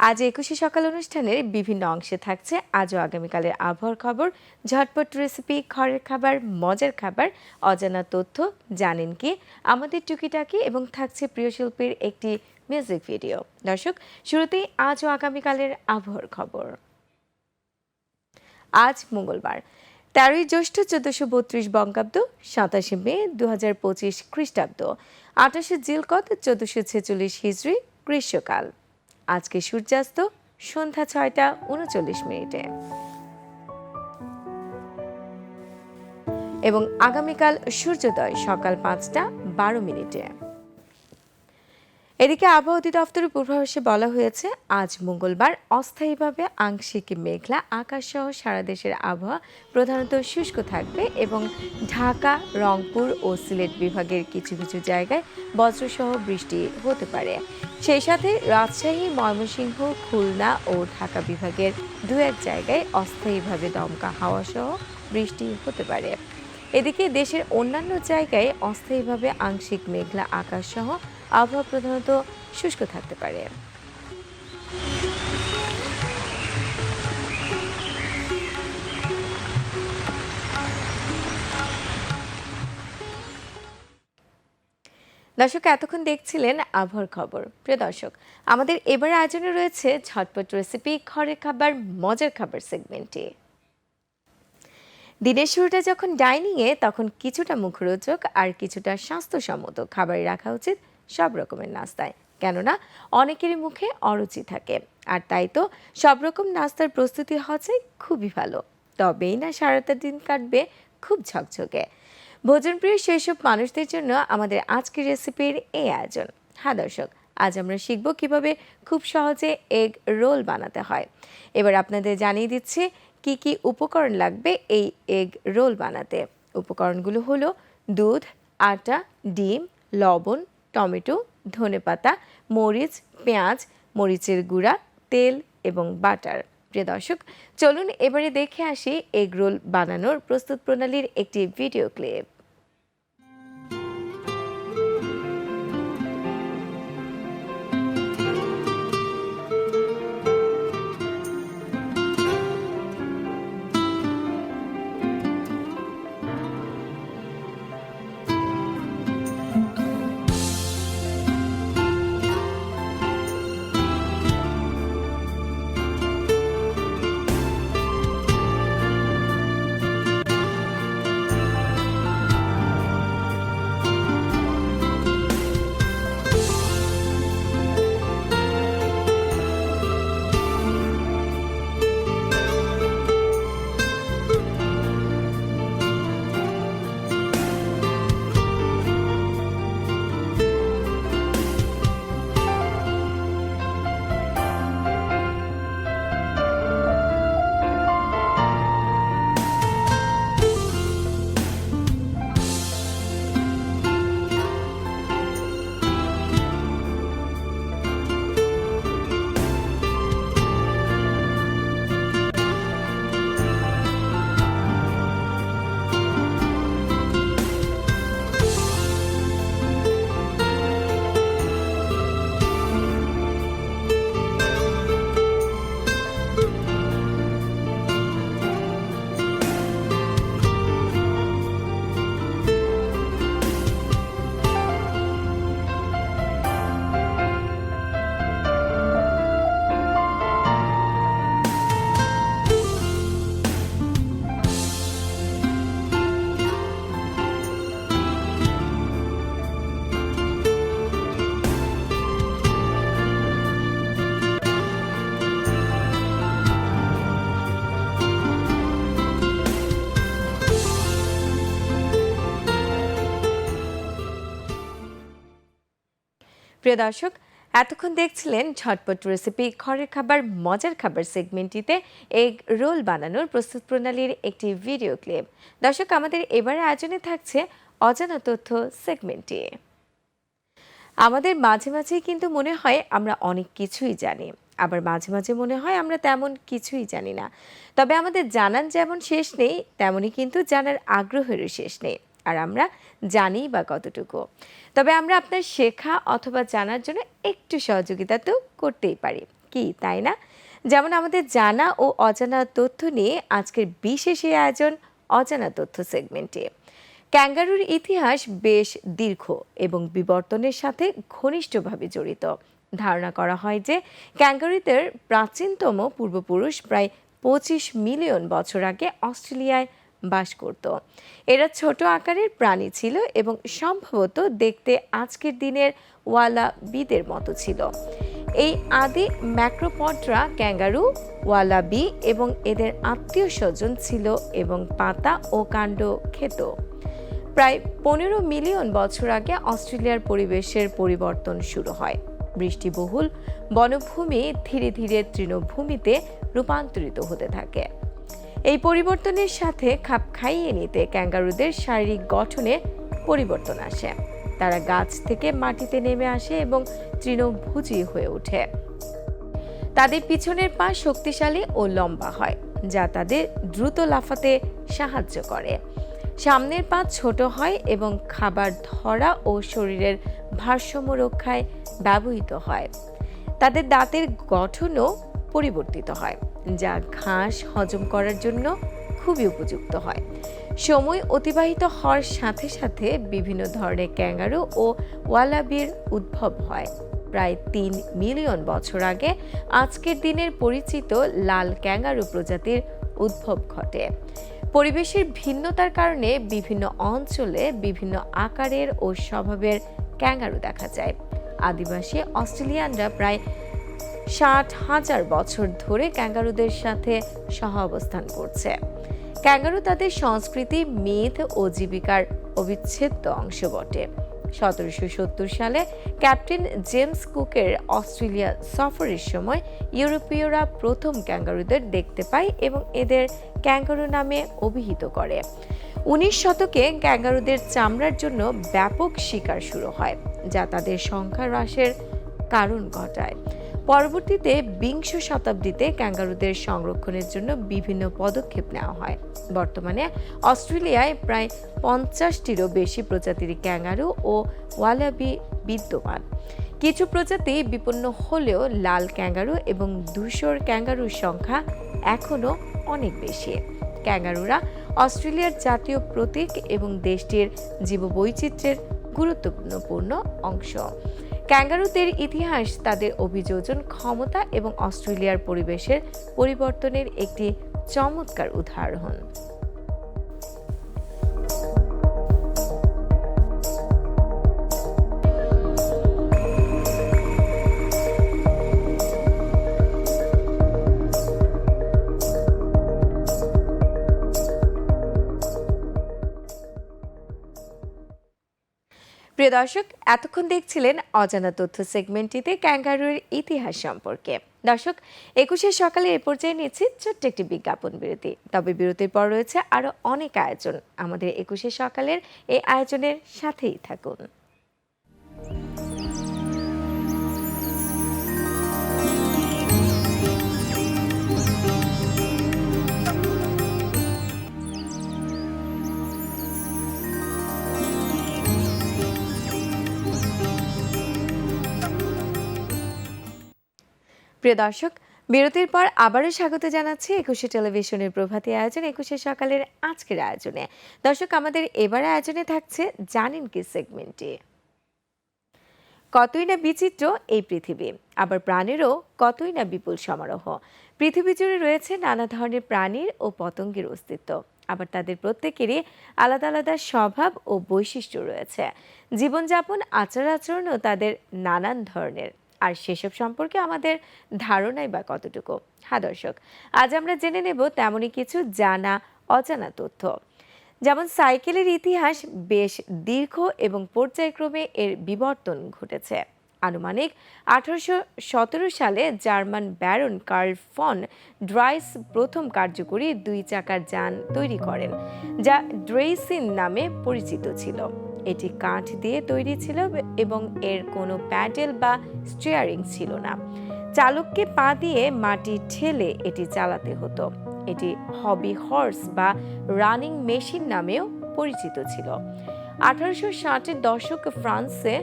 আজ একুশে সকাল অনুষ্ঠানের বিভিন্ন অংশে থাকছে আজও আগামীকালের আবহাওয়ার খবর। ঝটপট রেসিপি, ঘরের খাবার, মজার খাবার, অজানা তথ্য, জানেন কি, আমাদের টুকিটাকি এবং থাকছে প্রিয় শিল্পীর একটি মিউজিক ভিডিও। দর্শক, শুরুতেই আজও আগামীকালের আবহাওয়ার খবর। আজ মঙ্গলবার, তেরোই জ্যৈষ্ঠ চোদ্দশো বত্রিশ বঙ্গাব্দ, সাতাশে মে দু হাজার পঁচিশ খ্রিস্টাব্দ, আঠাশে জিলকত চোদ্দশো ছেচল্লিশ হিজড়ি, গ্রীষ্মকাল। আজকে সূর্যাস্ত সন্ধ্যা ছয়টা উনচল্লিশ মিনিটে। এবং আগামীকাল সূর্যোদয় সকাল পাঁচটা বারো মিনিটে। এদিকে আবহাওয়া অধিদপ্তরের পূর্বাভাসে বলা হয়েছে, আজ মঙ্গলবার অস্থায়ীভাবে আংশিক মেঘলা আকাশ সহ সারা দেশের আবহাওয়া প্রধানত শুষ্ক থাকবে এবং ঢাকা, রংপুর ও সিলেট বিভাগের কিছু কিছু জায়গায় বজ্রসহ বৃষ্টি হতে পারে। সেই সাথে রাজশাহী, ময়মনসিংহ, খুলনা ও ঢাকা বিভাগের দু এক জায়গায় অস্থায়ীভাবে দমকা হাওয়া সহ বৃষ্টি হতে পারে। এদিকে দেশের অন্যান্য জায়গায় অস্থায়ীভাবে আংশিক মেঘলা আকাশ সহ আবহাওয়া প্রধানত শুষ্ক থাকতে পারে। দর্শক, এতক্ষণ দেখছিলেন আবহাওয়ার খবর। প্রিয় দর্শক, আমাদের এবার আয়োজনে রয়েছে ঝটপট রেসিপি ঘরের খাবার, মজার খাবার সেগমেন্টে দিনের শুরুটা যখন ডাইনিংয়ে তখন কিছুটা মুখরোচক আর কিছুটা স্বাস্থ্যসম্মত খাবার রাখা উচিত সব রকমের নাস্তায়। কেননা, অনেকেরই মুখে অরুচি থাকে। আর তাই তো সব রকম নাস্তার প্রস্তুতি হচ্ছে খুবই ভালো। তবেই না সারাটা দিন কাটবে খুব ঝকঝকে। ভোজনপ্রিয় সেসব মানুষদের জন্য আমাদের আজকের রেসিপির এই আয়োজন। হ্যাঁ দর্শক, আজ আমরা শিখব কীভাবে খুব সহজে এগ রোল বানাতে হয়। এবার আপনাদের জানিয়ে দিচ্ছি কি কি উপকরণ লাগবে এই এগ রোল বানাতে। উপকরণগুলো হলো দুধ, আটা, ডিম, লবণ টমেটো, ধনেপাতা, মরিচ, পেঁয়াজ, মরিচের গুঁড়া, তেল এবং বাটার। প্রিয় দর্শক, চলুন এবারে দেখে আসি এগরোল বানানোর প্রস্তুত প্রণালীর একটি ভিডিও ক্লিপ। প্রিয় দর্শক, এতক্ষণ দেখছিলেন ঝটপট রেসিপি ঘরের খাবার, মজার খাবার সেগমেন্টটিতে এগ রোল বানানোর প্রস্তুত প্রণালীর একটি ভিডিও ক্লিপ দর্শক, আমাদের এবারে আয়োজনে থাকছে অজানা তথ্য সেগমেন্টটি আমাদের মাঝে মাঝেই কিন্তু মনে হয় আমরা অনেক কিছুই জানি, আবার মাঝে মাঝে মনে হয় আমরা তেমন কিছুই জানি না। তবে আমাদের জানান যেমন শেষ নেই, তেমনই কিন্তু জানার আগ্রহেরও শেষ নেই। আর আমরা জানি বা কতটুকু। তবে আমরা আপনার শেখা অথবা জানার জন্য একটু সহযোগিতা তো করতেই পারি। কি, তাই না? যেমন আমাদের জানা ও অজানা তথ্য নিয়ে আজকের বিশেষ এই আয়োজন অজানা তথ্য সেগমেন্টে। ক্যাঙ্গারুর ইতিহাস বেশ দীর্ঘ এবং বিবর্তনের সাথে ঘনিষ্ঠভাবে জড়িত। ধারণা করা হয় যে ক্যাঙ্গারুদের প্রাচীনতম পূর্বপুরুষ প্রায় পঁচিশ মিলিয়ন বছর আগে অস্ট্রেলিয়ায় বাস করত। এরা ছোট আকারের প্রাণী ছিল এবং সম্ভবত দেখতে আজকের দিনের ওয়ালা বিদের মতো ছিল। এই আদি ম্যাক্রোপটরা ক্যাঙ্গারু, ওয়ালাবি এবং এদের আত্মীয় স্বজন ছিল এবং পাতা ও কাণ্ড খেত। প্রায় পনেরো মিলিয়ন বছর আগে অস্ট্রেলিয়ার পরিবেশের পরিবর্তন শুরু হয়। বৃষ্টিবহুল বনভূমি ধীরে ধীরে তৃণভূমিতে রূপান্তরিত হতে থাকে। এই পরিবর্তনের সাথে খাপ খাইয়ে নিতে ক্যাঙ্গারুদের শারীরিক গঠনে পরিবর্তন আসে। তারা গাছ থেকে মাটিতে নেমে আসে এবং তৃণভোজী হয়ে ওঠে। তাদের পিছনের পা শক্তিশালী ও লম্বা হয়, যা তাদের দ্রুত লাফাতে সাহায্য করে। সামনের পা ছোট হয় এবং খাবার ধরা ও শরীরের ভারসাম্য রক্ষায় ব্যবহৃত হয়। তাদের দাঁতের গঠনও পরিবর্তিত হয়, যা ঘাস হজম করার জন্য খুবই উপযুক্ত হয়। সময় অতিবাহিত হওয়ার সাথে সাথে বিভিন্ন ধরনের ক্যাঙ্গারু ও ওয়ালাবির উদ্ভব হয়। প্রায় তিন মিলিয়ন বছর আগে আজকের দিনের পরিচিত লাল ক্যাঙ্গারু প্রজাতির উদ্ভব ঘটে। পরিবেশের ভিন্নতার কারণে বিভিন্ন অঞ্চলে বিভিন্ন আকারের ও স্বভাবের ক্যাঙ্গারু দেখা যায়। আদিবাসী অস্ট্রেলিয়ানরা প্রায় ষাট হাজার বছর ধরে ক্যাঙ্গারুদের সাথে সহ অবস্থান করছে। ক্যাঙ্গারু তাদের সংস্কৃতি, মিথ ও জীবিকার অবিচ্ছেদ্য অংশ বটে। সতেরোশো সত্তর সালে ক্যাপ্টেন জেমস কুকের অস্ট্রেলিয়া সফরের সময় ইউরোপীয়রা প্রথম ক্যাঙ্গারুদের দেখতে পায় এবং এদের ক্যাঙ্গারু নামে অভিহিত করে। উনিশ শতকে ক্যাঙ্গারুদের চামড়ার জন্য ব্যাপক শিকার শুরু হয়, যা তাদের সংখ্যা হ্রাসের কারণ ঘটায়। পরবর্তীতে বিংশ শতাব্দীতে ক্যাঙ্গারুদের সংরক্ষণের জন্য বিভিন্ন পদক্ষেপ নেওয়া হয়। বর্তমানে অস্ট্রেলিয়ায় প্রায় পঞ্চাশটিরও বেশি প্রজাতির ক্যাঙ্গারু ও ওয়ালাবি বিদ্যমান। কিছু প্রজাতি বিপন্ন হলেও লাল ক্যাঙ্গারু এবং ধূসর ক্যাঙ্গারুর সংখ্যা এখনও অনেক বেশি। ক্যাঙ্গারুরা অস্ট্রেলিয়ার জাতীয় প্রতীক এবং দেশটির জীববৈচিত্র্যের গুরুত্বপূর্ণ অংশ। ক্যাঙ্গারুদের ইতিহাস তাদের অভিযোজন ক্ষমতা এবং অস্ট্রেলিয়ার পরিবেশের পরিবর্তনের একটি চমৎকার উদাহরণ। প্রিয় দর্শক, এতক্ষণ দেখছিলেন অজানা তথ্য সেগমেন্টটিতে ক্যাঙ্গারুর ইতিহাস সম্পর্কে। দর্শক, একুশের সকালে এ পর্যায়ে নিয়েছি ছোট্ট একটি বিজ্ঞাপন বিরতি। তবে বিরতির পর রয়েছে আরও অনেক আয়োজন। আমাদের একুশে সকালের এই আয়োজনের সাথেই থাকুন। প্রিয় দর্শক, বিরতির পর আবারও স্বাগত জানাচ্ছি একুশে টেলিভিশনের প্রভাতী আয়োজন, একুশে সকালের আজকের আয়োজনে। দর্শক, আমাদের এবার আয়োজনে থাকছে জানেন কি সেগমেন্টটি। কতই না বিচিত্র এই পৃথিবী, আবার প্রাণেরও কতই না বিপুল সমারোহ। পৃথিবী জুড়ে রয়েছে নানা ধরনের প্রাণীর ও পতঙ্গের অস্তিত্ব, আবার তাদের প্রত্যেকেরই আলাদা আলাদা স্বভাব ও বৈশিষ্ট্য রয়েছে। জীবনযাপন আচার আচরণও তাদের নানান ধরনের। আর সেসব সম্পর্কে আমাদের ধারণাই বা কতটুকু? হ্যাঁ দর্শক, আজ আমরা জেনে নেব তেমনই কিছু জানা, অজানা তথ্য। যেমন সাইকেলের ইতিহাস বেশ দীর্ঘ এবং পর্যায়ক্রমে এর বিবর্তন ঘটেছে। আনুমানিক আঠারোশো সতেরো সালে German baron Karl von Drais প্রথম কার্যকরী দুই চাকার যান তৈরি করেন, যা ড্রেসিন নামে পরিচিত ছিল। এটি কাঠ দিয়ে তৈরি ছিল এবং এর কোনো প্যাডেল বা স্টিয়ারিং ছিল না। চালককে পা দিয়ে মাটি ঠেলে এটি চালাতে হতো। এটি হবি হর্স বা রানিং মেশিন নামেও পরিচিত ছিল। আঠারোশো ষাটের দশক ফ্রান্সে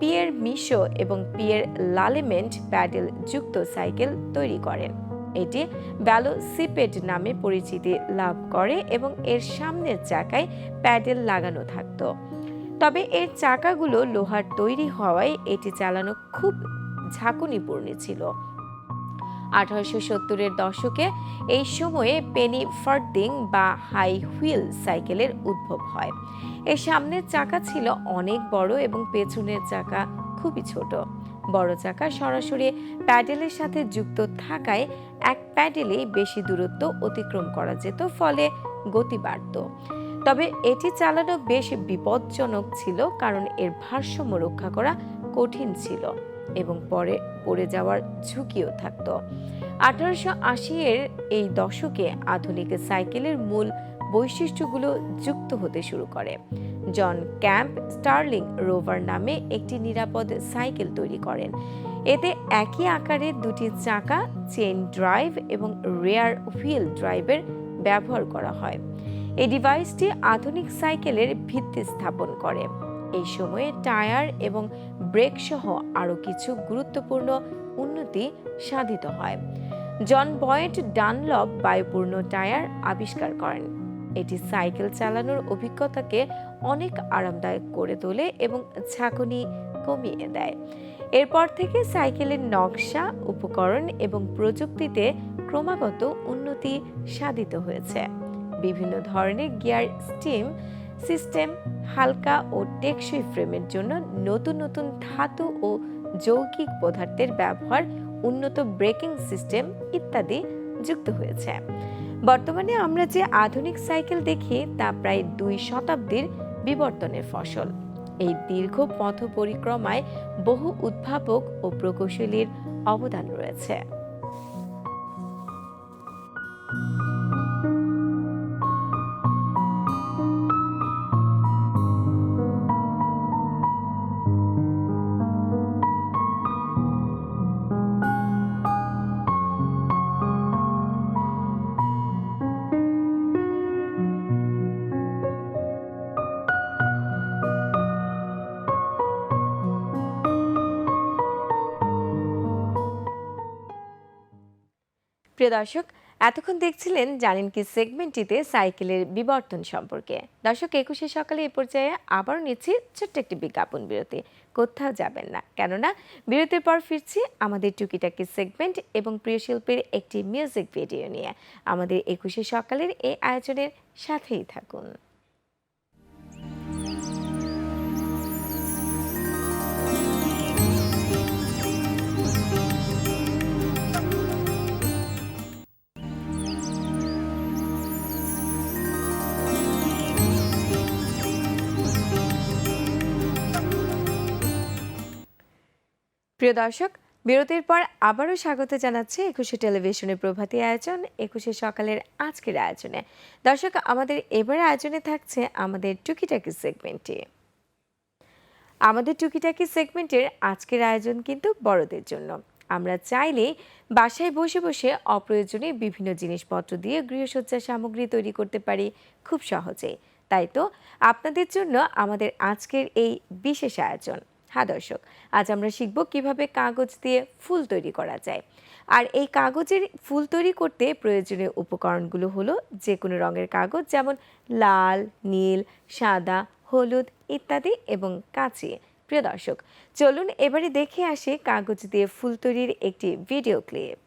পিয়ের মিশো এবং পিয়ের লালেমেন্ট প্যাডেল যুক্ত সাইকেল তৈরি করেন এটি ব্যালোসিপেড নামে পরিচিতি লাভ করে এবং এর সামনের চাকায় প্যাডেল লাগানো থাকতো। তবে এর চাকাগুলো লোহার তৈরি হওয়ায় এটি চালানো খুব ঝাঁকুনিপূর্ণ ছিল। আঠারোশো সত্তরের দশকে এই সময়ে পেনি ফার্দিং বা হাই হুইল সাইকেলের উদ্ভব হয়। এর সামনের চাকা ছিল অনেক বড় এবং পেছনের চাকা খুবই ছোট। বড় চাকা সরাসরি প্যাডেলের সাথে যুক্ত থাকায় এক প্যাডেলেই বেশি দূরত্ব অতিক্রম করা যেত, ফলে গতি বাড়ত। তবে এটি চালানো বেশ বিপজ্জনক ছিল কারণ এর ভারসাম্য রক্ষা করা কঠিন ছিল এবং পরে পড়ে যাওয়ার ঝুঁকিও থাকত। আঠারোশো আশি এর এই দশকে আধুনিক সাইকেলের মূল বৈশিষ্ট্যগুলো যুক্ত হতে শুরু করে। জন ক্যাম্প স্টার্লিং রোভার নামে একটি নিরাপদ সাইকেল তৈরি করেন। এতে একই আকারের দুটি চাকা চেন ড্রাইভ এবং রেয়ার হুইল ড্রাইভের ব্যবহার করা হয়। এই ডিভাইসটি আধুনিক সাইকেলের ভিত্তি স্থাপন করে। এই সময়ে টায়ার এবং ব্রেক সহ আরও কিছু গুরুত্বপূর্ণ উন্নতি সাধিত হয়। জন বয়েট ডানলব বায়ুপূর্ণ টায়ার আবিষ্কার করেন। এটি সাইকেল চালানোর অভিজ্ঞতাকে অনেক আরামদায়ক করে তোলে এবং ঝাঁকুনি কমিয়ে দেয়। এরপর থেকে সাইকেলের নকশা, উপকরণ এবং প্রযুক্তিতে ক্রমাগত উন্নতি সাধিত হয়েছে। বিভিন্ন ধরনের গিয়ার স্টিম সিস্টেম, হালকা ও টেকসই ফ্রেমের জন্য নতুন নতুন ধাতু ও যৌগিক পদার্থের ব্যবহার, উন্নত ব্রেকিং সিস্টেম ইত্যাদি যুক্ত হয়েছে। বর্তমানে আমরা যে আধুনিক সাইকেল দেখি, তা প্রায় দুই শতাব্দীর বিবর্তনের ফসল। এই দীর্ঘ পথ পরিক্রমায় বহু উদ্ভাবক ও প্রকৌশলীর অবদান রয়েছে। প্রিয় দর্শক, এতক্ষণ দেখছিলেন জানেন কি সেগমেন্টটিতে সাইকেলের বিবর্তন সম্পর্কে। দর্শক, একুশে সকালে এ পর্যায়ে আবারও নিচ্ছি ছোট্ট একটি বিজ্ঞাপন বিরতি। কোথাও যাবেন না, কেননা বিরতির পর ফিরছি আমাদের টুকিটাকি সেগমেন্ট এবং প্রিয় শিল্পীর একটি মিউজিক ভিডিও নিয়ে। আমাদের একুশে সকালের এই আয়োজনের সাথেই থাকুন। প্রিয় দর্শক, বিরতির পর আবারও স্বাগত জানাচ্ছি একুশে টেলিভিশনের প্রভাতী আয়োজন, একুশে সকালের আজকের আয়োজনে। দর্শক, আমাদের এবার আয়োজনে থাকছে আমাদের টুকিটাকি সেগমেন্টটি। আমাদের টুকিটাকি সেগমেন্টের আজকের আয়োজন কিন্তু বড়দের জন্য। আমরা চাইলে বাসায় বসে বসে অপ্রয়োজনীয় বিভিন্ন জিনিসপত্র দিয়ে গৃহসজ্জা সামগ্রী তৈরি করতে পারি খুব সহজেই। তাই তো, আপনাদের জন্য আমাদের আজকের এই বিশেষ আয়োজন। হ্যাঁ দর্শক, আজ আমরা শিখব কীভাবে কাগজ দিয়ে ফুল তৈরি করা যায়। আর এই কাগজের ফুল তৈরি করতে প্রয়োজনীয় উপকরণগুলো হলো যে কোনো রঙের কাগজ, যেমন লাল, নীল, সাদা, হলুদ ইত্যাদি এবং কাঁচি। প্রিয় দর্শক, চলুন এবারে দেখে আসি কাগজ দিয়ে ফুল তৈরির একটি ভিডিও ক্লিপ।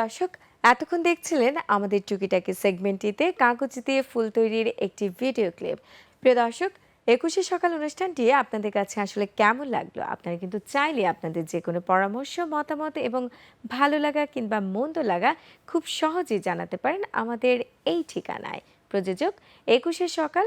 দর্শক, এতক্ষণ দেখছিলেন আমাদের টুকিটাকি সেগমেন্টটিতে কাগজ দিয়ে ফুল তৈরির একটি ভিডিও ক্লিপ। প্রিয় দর্শক, একুশে সকাল অনুষ্ঠানটি আপনাদের কাছে আসলে কেমন লাগল? আপনারা কিন্তু চাইলে আপনাদের যে কোনো পরামর্শ, মতামত এবং ভালো লাগা কিংবা মন্দ লাগা খুব সহজেই জানাতে পারেন আমাদের এই ঠিকানায়। প্রযোজক, একুশে সকাল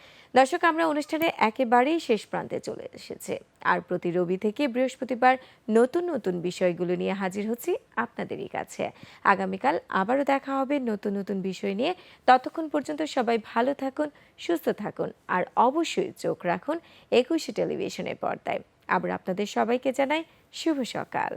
দর্শক, আমরা অনুষ্ঠানে একেবারেই শেষ প্রান্তে চলে এসেছে। আর প্রতি রবি থেকে বৃহস্পতিবার নতুন নতুন বিষয়গুলো নিয়ে হাজির হচ্ছি আপনাদেরই কাছে। আগামীকাল আবারও দেখা হবে নতুন নতুন বিষয় নিয়ে। ততক্ষণ পর্যন্ত সবাই ভালো থাকুন, সুস্থ থাকুন, আর অবশ্যই চোখ রাখুন একুশে টেলিভিশনের পর্দায়। আবার আপনাদের সবাইকে জানাই শুভ সকাল।